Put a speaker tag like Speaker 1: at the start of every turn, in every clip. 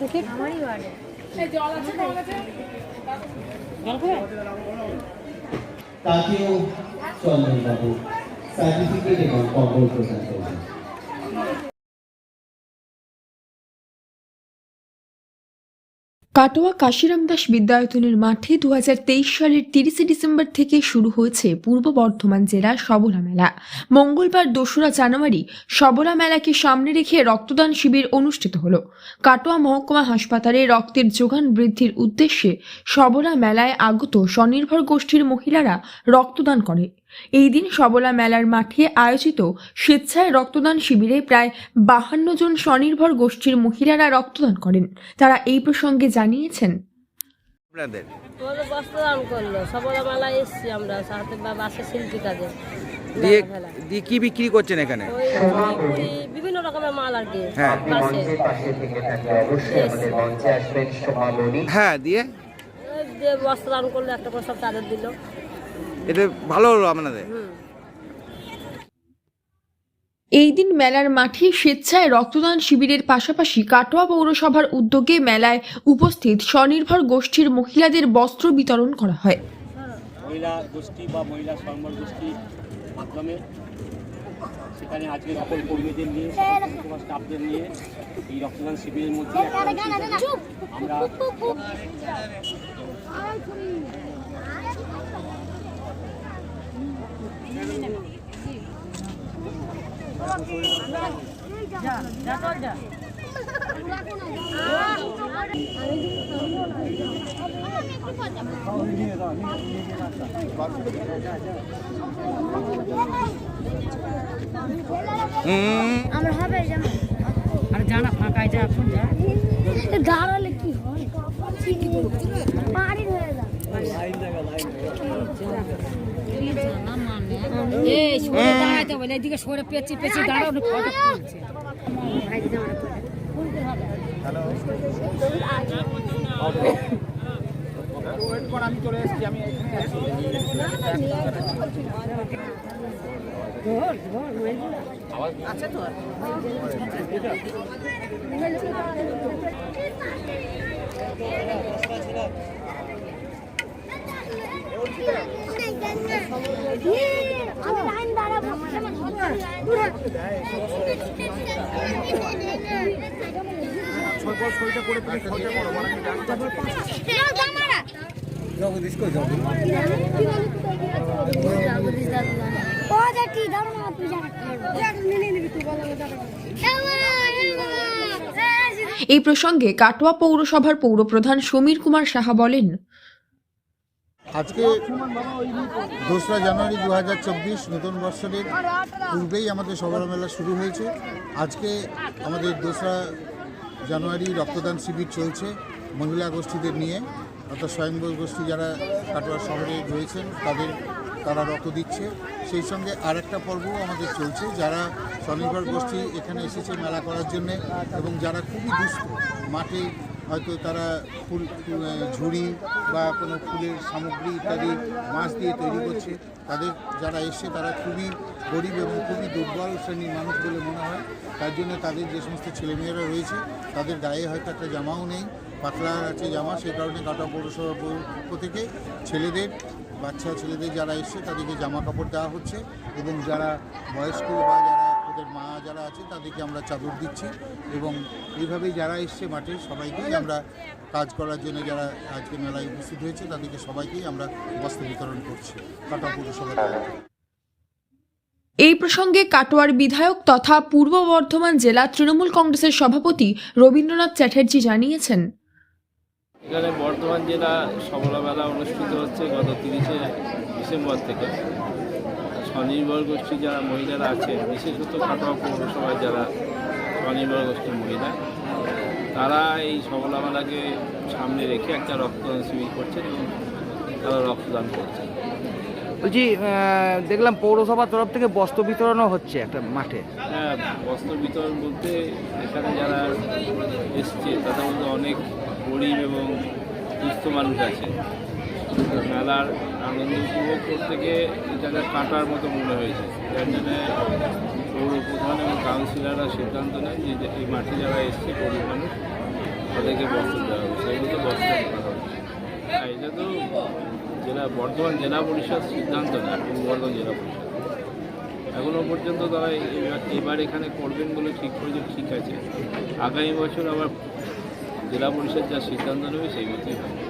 Speaker 1: দেখে।
Speaker 2: আমারই ওয়ার্ডে
Speaker 3: তাকেও চন্দনবাবু সার্টিফিকেট এবং কম্বল প্রদান
Speaker 4: কাটোয়া কাশিরাম দাস বিদ্যায়তনের মাঠে দু হাজার তেইশ সালের তিরিশে ডিসেম্বর থেকে শুরু হয়েছে পূর্ব বর্ধমান জেলার সবলা মেলা। মঙ্গলবার দোসরা জানুয়ারি সবলা মেলাকে সামনে রেখে রক্তদান শিবির অনুষ্ঠিত হল। কাটোয়া মহকুমা হাসপাতালে রক্তের যোগান বৃদ্ধির উদ্দেশ্যে সবলা মেলায় আগত স্বনির্ভর গোষ্ঠীর মহিলারা রক্তদান করে। এই দিন সবলা মেলার মাঠে আয়োজিত স্বেচ্ছায় রক্তদান শিবিরে প্রায় বাহান্ন জন স্বনির্ভর গোষ্ঠীর মহিলারা রক্তদান করেন। তারা এই প্রসঙ্গে জানিয়েছেন।
Speaker 5: আপনাদের?
Speaker 2: বস্ত্রদান করল। সবলা মেলা এসছি আমরা সাথে বাসে শিল্পী কাজে।
Speaker 5: দিয়ে দিয়ে কি বিক্রি করছেন এখানে?
Speaker 2: বিভিন্ন রকমের মাল আর কি।
Speaker 5: হ্যাঁ। হ্যাঁ দিয়ে?
Speaker 2: বস্ত্রদান করল একটা করে সব তাদের দিল।
Speaker 5: এটা ভালো হলো আপনাদের?
Speaker 4: এই দিন মেলার মাঠে স্বেচ্ছায় রক্তদান শিবিরের পাশাপাশি কাটোয়া পৌরসভার উদ্যোগে মেলায় উপস্থিত স্বনির্ভর গোষ্ঠীর মহিলাদের বস্ত্র বিতরণ করা হয়।
Speaker 6: মহিলা গোষ্ঠী বা মহিলা গোষ্ঠীর মাধ্যমে সেখানে আজকে সকল কর্মীদের নিয়ে স্টাফদের নিয়ে এই রক্তদান শিবিরের মধ্যে আমরা
Speaker 2: আমরা হবে
Speaker 1: আর জানা ফাঁকায় যা এখন যা।
Speaker 2: দাঁড়ালে কি হয়? বাড়ি হয়ে যায়
Speaker 1: এই সরে দাঁড়াইতে বলে এদিকে সরে পেঁচি পেঁচি দাঁড়াও না ফটো তুলছে
Speaker 7: আমি
Speaker 4: এই প্রসঙ্গে কাটোয়া পৌরসভার পৌরপ্রধান সমীর কুমার সাহা বলেন
Speaker 8: আজকে দোসরা জানুয়ারি দু হাজার চব্বিশ নতুন বৎসরের পূর্বেই আমাদের সবার মেলা শুরু হয়েছে। আজকে আমাদের দোসরা জানুয়ারি রক্তদান শিবির চলছে মহিলা গোষ্ঠীদের নিয়ে। অর্থাৎ স্বয়ংবর গোষ্ঠী যারা কাটোয়া শহরে রয়েছেন, তাদের তারা রক্ত দিচ্ছে। সেই সঙ্গে আর একটা পর্বও আমাদের চলছে। যারা স্বনির্ভর গোষ্ঠী এখানে এসেছে মেলা করার জন্যে এবং যারা খুবই দুস্থ, মাঠে হয়তো তারা ফুল ঝুড়ি বা কোনো ফুলের সামগ্রী ইত্যাদি, মাছ দিয়ে তৈরি করছে। তাদের যারা এসছে, তারা খুবই গরিব এবং খুবই দুর্বল শ্রেণির মানুষ বলে মনে হয়। তার জন্য তাদের যে সমস্ত ছেলেমেয়েরা রয়েছে, তাদের গায়ে হয়তো একটা জামাও নেই, পাতলা আছে জামা, সেই কারণে কাটা পৌরসভা পক্ষ থেকে ছেলেদের, বাচ্চা ছেলেদের যারা এসছে, তাদেরকে জামা কাপড় দেওয়া হচ্ছে এবং যারা বয়স্ক বা যারা ওদের মা যারা আছে তাদেরকে আমরা চাদর দিচ্ছি এবং এইভাবেই যারা এসছে মাঠে সবাইকেই আমরা কাজ করার জন্য যারা আজকে মেলায় উপস্থিত হয়েছে তাদেরকে সবাইকেই আমরা বস্ত্র বিতরণ করছি। কাটা পৌরসভা
Speaker 4: এই প্রসঙ্গে কাটোয়ার বিধায়ক তথা পূর্ব বর্ধমান জেলা তৃণমূল কংগ্রেসের সভাপতি রবীন্দ্রনাথ চ্যাটার্জি জানিয়েছেন।
Speaker 9: এখানে বর্ধমান জেলা সবলা মেলা অনুষ্ঠিত হচ্ছে গত তিরিশে ডিসেম্বর থেকে। স্বনির্ভর গোষ্ঠী যারা মহিলারা আছে বিশেষত কাটোয়া পৌরসভায় যারা স্বনির্ভর গোষ্ঠীর মহিলা তারা এই সবলা মেলাকে সামনে রেখে একটা রক্তদান শিবির করছেন এবং তারা রক্তদান করছেন।
Speaker 5: বলছি দেখলাম পৌরসভার তরফ থেকে বস্ত্র বিতরণও হচ্ছে একটা মাঠে।
Speaker 9: হ্যাঁ বস্ত্র বিতরণ বলতে এখানে যারা এসছে তাদের মধ্যে অনেক গরিব এবং সুস্থ মানুষ আছে। মেলার আনন্দ উপভোগ করতে গিয়ে এটাকে কাটার মতো মনে হয়েছে। যার জন্য পৌর প্রধান এবং কাউন্সিলররা সিদ্ধান্ত নেয় যে এই মাঠে যারা এসছে, গরিব মানুষ, তাদেরকে বস্ত্র দেওয়া হবে। সেই মতো বস্ত্র দেওয়া হবে। এটা তো জেলা, বর্ধমান জেলা পরিষদ সিদ্ধান্ত না পূর্ব বর্ধমান জেলা পরিষদ। এখনও পর্যন্ত তারা এবার এখানে করবেন বলে ঠিক করেছে, ঠিক আছে। আগামী বছর আবার জেলা পরিষদ যা সিদ্ধান্ত নেবে, সেই মতোই হবে।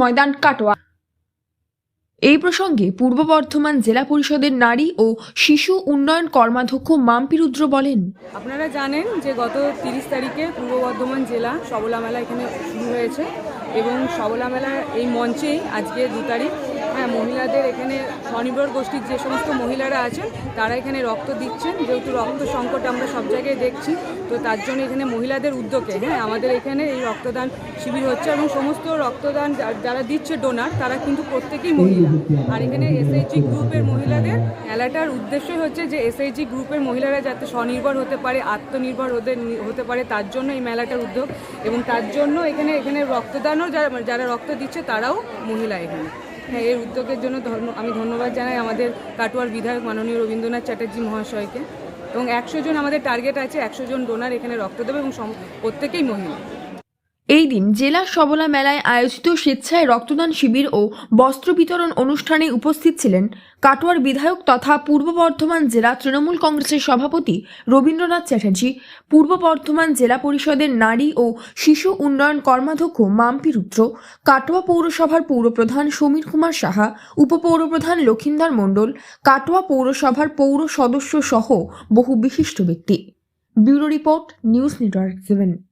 Speaker 4: ময়দান কাটোয়া। এই প্রসঙ্গে পূর্ব বর্ধমান জেলা পরিষদের নারী ও শিশু উন্নয়ন কর্মাধ্যক্ষ মাম্পি রুদ্র বলেন,
Speaker 10: আপনারা জানেন যে গত তিরিশ তারিখে পূর্ব বর্ধমান জেলা সবলা মেলা এখানে শুরু হয়েছে এবং সবলা মেলার এই মঞ্চেই আজকে দু তারিখ হ্যাঁ মহিলাদের এখানে স্বনির্ভর গোষ্ঠীর যে সমস্ত মহিলারা আছেন, তারা এখানে রক্ত দিচ্ছেন। যেহেতু রক্ত সংকট আমরা সব জায়গায় দেখছি, তো তার জন্য এখানে মহিলাদের উদ্যোগে হ্যাঁ আমাদের এখানে এই রক্তদান শিবির হচ্ছে এবং সমস্ত রক্তদান যারা দিচ্ছে ডোনার তারা কিন্তু প্রত্যেকেই মহিলা। আর এখানে এসএইচজি গ্রুপের মহিলাদের মেলাটার উদ্দেশ্যই হচ্ছে যে এসএইচজি গ্রুপের মহিলারা যাতে স্বনির্ভর হতে পারে, আত্মনির্ভর হতে হতে পারে, তার জন্য এই মেলাটার উদ্যোগ। এবং তার জন্য এখানে এখানে রক্তদানও যারা যারা রক্ত দিচ্ছে, তারাও মহিলা এখানে। হ্যাঁ এর উদ্যোগের জন্য ধন্য- আমি ধন্যবাদ জানাই আমাদের কাটোয়ার বিধায়ক মাননীয় রবীন্দ্রনাথ চ্যাটার্জি মহাশয়কে। এবং একশো জন আমাদের টার্গেট আছে, একশো জন ডোনার এখানে রক্ত দেবে এবং প্রত্যেকেই মহিলা।
Speaker 4: এই দিন জেলা সবলা মেলায় আয়োজিত স্বেচ্ছায় রক্তদান শিবির ও বস্ত্র বিতরণ অনুষ্ঠানে উপস্থিত ছিলেন কাটোয়ার বিধায়ক তথা পূর্ব বর্ধমান জেলা তৃণমূল কংগ্রেসের সভাপতি রবীন্দ্রনাথ চ্যাটার্জি, পূর্ব বর্ধমান জেলা পরিষদের নারী ও শিশু উন্নয়ন কর্মাধ্যক্ষ মাম্পি রুদ্র, কাটোয়া পৌরসভার পৌরপ্রধান সমীর কুমার সাহা, উপপৌরপ্রধান লক্ষিন্দর মণ্ডল, কাটোয়া পৌরসভার পৌর সদস্য সহ বহু বিশিষ্ট ব্যক্তি। Bureau report news network seven.